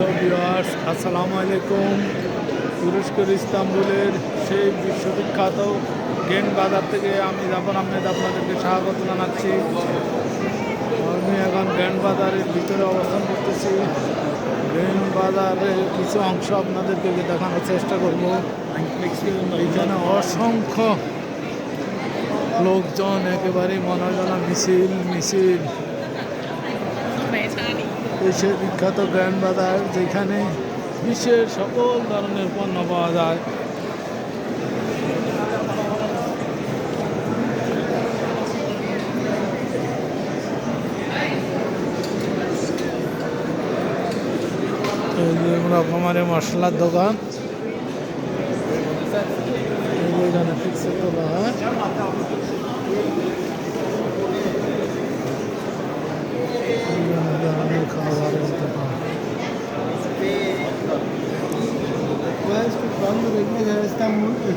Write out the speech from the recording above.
আসসালামু আলাইকুম। তুরস্কের ইস্তাম্বুলের সেই বিশ্ববিখ্যাত গেন বাজার থেকে আমি জাফর আহমেদ আপনাদেরকে স্বাগত জানাচ্ছি। আমি এখন গেন বাজারের ভিতরে অবস্থান করতেছি। গেন বাজারের কিছু অংশ আপনাদেরকে দেখানোর চেষ্টা করব। এখানে অসংখ্য লোকজন একেবারে মনোজনা মিছিল মিছিল। দেশের বিখ্যাত গ্র্যান্ড বাজার যেখানে বিশ্বের সকল ধরনের পণ্য পাওয়া যায়। রকমারি মশলার দোকান। এখানে হয়। cuarto de mesa está muy que